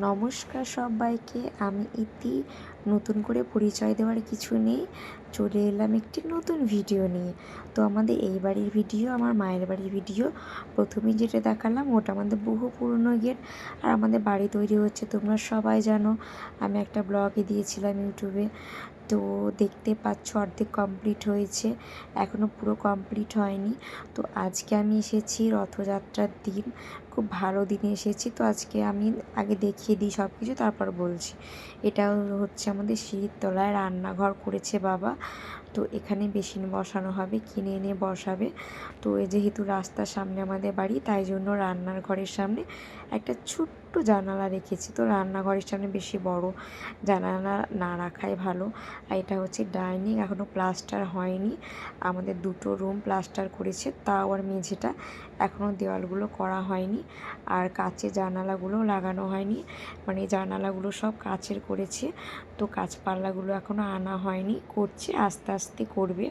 নমস্কার সবাইকে। আমি ইতি। নতুন করে পরিচয় দেওয়ার কিছু নেই। চলে এলাম একটি নতুন ভিডিও নিয়ে। তো আমাদের এই বাড়ির ভিডিও আমার মায়ের বাড়ির ভিডিও প্রথমে যেটা দেখালাম ওটা আমাদের বহু পুরনো গেট আর আমাদের বাড়ি তৈরি হচ্ছে, তোমরা সবাই জানো। আমি একটা ব্লগে দিয়েছিলাম ইউটিউবে তো দেখতে পাচ্ছ অর্ধেক কমপ্লিট হয়েছে। এখনও পুরো কমপ্লিট হয়নি। তো আজকে আমি এসেছি রথযাত্রার দিন। খুব ভালো দিনে এসেছি। তো আজকে আমি আগে দেখিয়ে দিই সব কিছু তারপর বলছি। এটা হচ্ছে আমাদের সিঁড়ির রান্নাঘর করেছে বাবা। তো এখানে বেসিন বসানো হবে, কিনে এনে বসাবে। তো এই যেহেতু রাস্তার সামনে আমাদের বাড়ি, তাই জন্য রান্নার ঘরের সামনে একটা ছোট্ট জানালা রেখেছি। তো রান্নাঘরের সামনে বেশি বড় জানালা না রাখাই ভালো। আর এটা হচ্ছে ডাইনিং এখনও প্লাস্টার হয়নি। আমাদের দুটো রুম প্লাস্টার করেছে, তাও আর মেঝেটা এখনও দেওয়ালগুলো করা হয়নি। আর কাচের জানালাগুলো লাগানো হয়নি। মানে জানালাগুলো সব কাচের করেছে। তো কাঁচপাল্লাগুলো এখনও আনা হয়নি। করছে, আস্তে আস্তে করবে।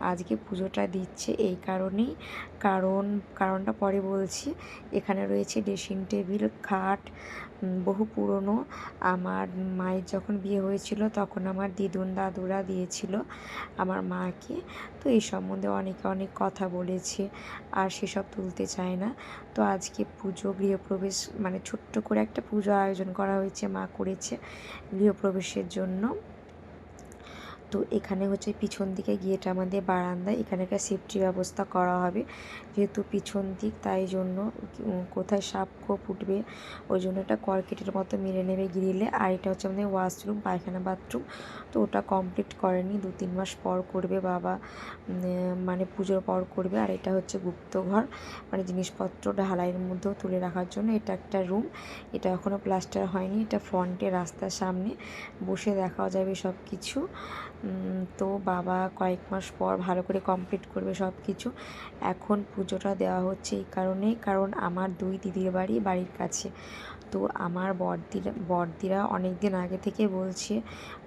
আজকে পুজোটা দিচ্ছে এই কারণেই। কারণ, কারণটা পরে বলছি। এখানে রয়েছে ড্রেসিং টেবিল খাট বহু পুরনো। আমার মায়ের যখন বিয়ে হয়েছিল তখন আমার দিদুন, দাদুরা দিয়েছিল আমার মাকে। তো এই সম্বন্ধে অনেকে অনেক কথা বলেছে। আর সেসব তুলতে চায় না। তো আজকে পুজো গৃহপ্রবেশ মানে ছোট্ট করে একটা পুজো আয়োজন করা হয়েছে মা করেছে গৃহপ্রবেশের জন্য। তো এখানে হচ্ছে পিছন দিকে গিয়েটা আমাদের বারান্দায় এখানে একটা সেফটি ব্যবস্থা করা হবে। যেহেতু পিছন দিক, তাই জন্য কোথায় সাপ খোপ উঠবে ওই জন্য একটা কর্কেটের মতো মেরে নেবে গ্রিলে। আর এটা হচ্ছে আমাদের ওয়াশরুম, পায়খানা বাথরুম। তো ওটা কমপ্লিট করেনি, দু তিন মাস পর করবে বাবা। মানে পুজোর পর করবে। আর এটা হচ্ছে গুপ্তঘর মানে জিনিসপত্র ঢালাইয়ের মধ্যেও তুলে রাখার জন্য। এটা একটা রুম এটা এখনও প্লাস্টার হয়নি, এটা ফ্রন্টে রাস্তার সামনে। বসে দেখাও যাবে সব কিছু তো বাবা কয়েক মাস পর ভালো করে কমপ্লিট করবে সব কিছু এখন পুজোটা দেওয়া হচ্ছে এই কারণেই, কারণ আমার দুই দিদির বাড়ি বাড়ির কাছে। তো আমার বড়দিরা বড়দিরা অনেক দিন আগে থেকে বলছে,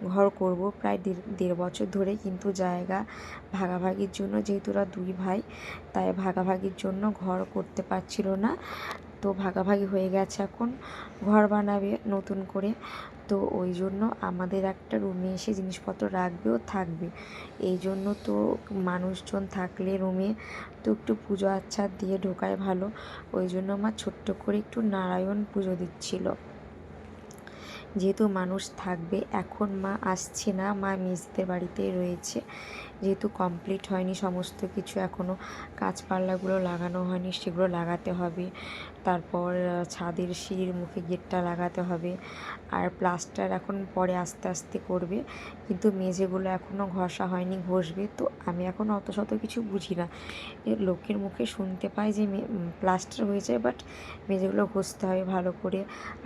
ঘর করব প্রায় দেড় বছর ধরে, কিন্তু জায়গা ভাগাভাগির জন্য যেহেতু ওরা দুই ভাই, তাই ভাগাভাগির জন্য ঘর করতে পারছিল না। তো ভাগাভাগি হয়ে গেছে এখন, ঘর বানাবে নতুন করে। তো ওই জন্য আমাদের একটা রুমে এসে জিনিসপত্র রাখবেও থাকবে। এই জন্য তো মানুষজন থাকলে রুমে তো একটু পুজো আচ্ছা দিয়ে ঢোকায় ভালো। ওই জন্য আমার ছোট্ট করে একটু নারায়ণ পুজো দিচ্ছিল। যেহেতু মানুষ থাকবে, এখন মা আসছে না, মা মেজদের বাড়িতে রয়েছে। যেহেতু কমপ্লিট হয়নি, সমস্ত কিছু এখনও কাঁচপাল্লাগুলো লাগানো হয়নি, সেগুলো লাগাতে হবে। তারপর ছাদের সিঁড়ির মুখে গেটটা লাগাতে হবে। আর প্লাস্টার এখন পরে আস্তে আস্তে করবে, কিন্তু মেঝেগুলো এখনও ঘষা হয়নি, ঘষবে। তো আমি এখন অত শত কিছু বুঝি না। লোকের মুখে শুনতে পাই যে প্লাস্টার হয়ে যায় বাট মেঝেগুলো ঘষতে হবে ভালো করে।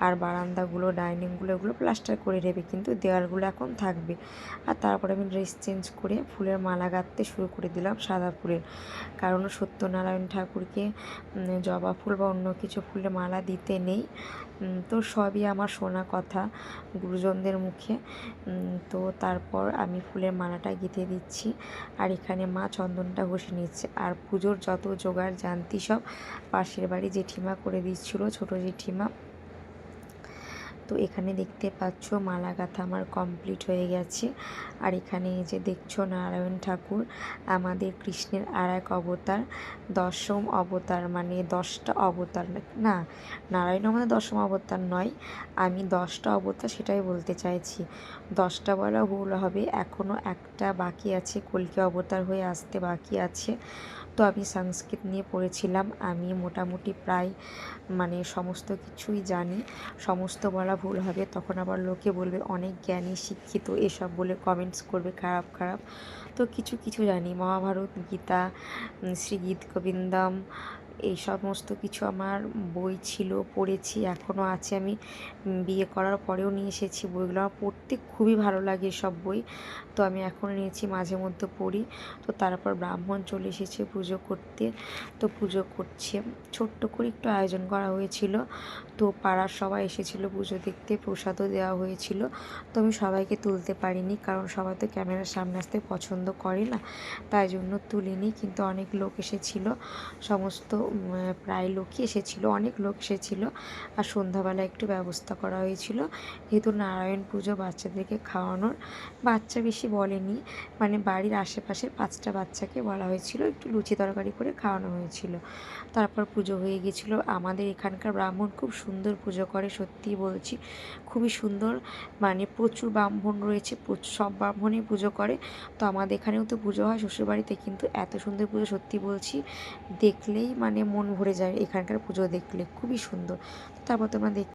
আর বারান্দাগুলো, ডাইনিংগুলো, এগুলো প্লাস্টার করে নেবে, কিন্তু দেওয়ালগুলো এখন থাকবে। আর তারপরে আমি ড্রেস চেঞ্জ করে ফুলের মালা গাঁথতে শুরু করে দিলাম সাদা ফুলের। কারণ সত্যনারায়ণ ঠাকুরকে জবা ফুল বা অন্য কিছু ফুলের মালা দিতে নেই। তো সবই আমার শোনা কথা গুরুজনদের মুখে। তো তারপর আমি ফুলের মালাটা গেঁথে দিচ্ছি আর এখানে মা চন্দনটা ঘষে নিচ্ছে। আর পুজোর যত জোগাড় জানতি সব পাশের বাড়ি জেঠিমা করে দিচ্ছিল, ছোটো জেঠিমা। তো এখানে দেখতে পাচ্ছ মালা গাঁথা আমার কমপ্লিট হয়ে গেছে। আর এখানে এই যে দেখছ নারায়ণ ঠাকুর, আমাদের কৃষ্ণের আর এক অবতার, দশম অবতার মানে দশটা অবতার না নারায়ণ আমাদের দশম অবতার নয়, আমি দশটা অবতার সেটাই বলতে চাইছি। দশটা বলা ভুল হবে এখনও একটা বাকি আছে, কলকি অবতার হয়ে আসতে বাকি আছে। তো আমি সংস্কৃত নিয়ে পড়েছিলাম, আমি মোটামুটি প্রায় মানে সমস্ত কিছুই জানি, সমস্ত বলা ভুল হবে, তখন আবার লোকে বলবে, অনেক জ্ঞানী, শিক্ষিত, এসব বলে কমেন্টস করবে, খারাপ খারাপ। তো কিছু কিছু জানি। মহাভারত, গীতা শ্রী গীত গোবিন্দম এই সমস্ত কিছু আমার বই ছিল, পড়েছি এখনও আছে। আমি বিয়ে করার পরেও নিয়ে এসেছি বইগুলো। আমার পড়তে খুবই ভালো লাগে সব বই। তো আমি এখন নিয়েছি, মাঝে মধ্যে পড়ি। তো তারপর ব্রাহ্মণ চলে এসেছে পুজো করতে। তো পুজো করছে। ছোট্ট করে একটু আয়োজন করা হয়েছিল। তো পাড়ার সবাই এসেছিল পুজো দেখতে, প্রসাদও দেওয়া হয়েছিল। তো আমি সবাইকে তুলতে পারিনি, কারণ সবাই তো ক্যামেরার সামনে আসতে পছন্দ করে না। তাই জন্য তুলিনি, কিন্তু অনেক লোক এসেছিল। সমস্ত প্রায় লোকই এসেছিল, অনেক লোক এসেছিল আর সন্ধ্যাবেলা একটু ব্যবস্থা করা হয়েছিল। যেহেতু নারায়ণ পুজো বাচ্চাদেরকে খাওয়ানোর, বাচ্চা বেশি বলেনি মানে বাড়ির আশেপাশের পাঁচটা বাচ্চাকে বলা হয়েছিল, একটু লুচি তরকারি করে খাওয়ানো হয়েছিল। তারপর পুজো হয়ে গেছিল। আমাদের এখানকার ব্রাহ্মণ খুব সুন্দর পুজো করে, সত্যিই বলছি। খুবই সুন্দর মানে প্রচুর ব্রাহ্মণ রয়েছে সব ব্রাহ্মণই পুজো করে। তো আমাদের এখানেও তো পুজো হয়, শ্বশুরবাড়িতে কিন্তু এত সুন্দর পুজো, সত্যি বলছি। দেখলেই মানে মন ভরে যায়। এখানকার পুজো দেখলে খুবই সুন্দর। তারপর তোমরা দেখ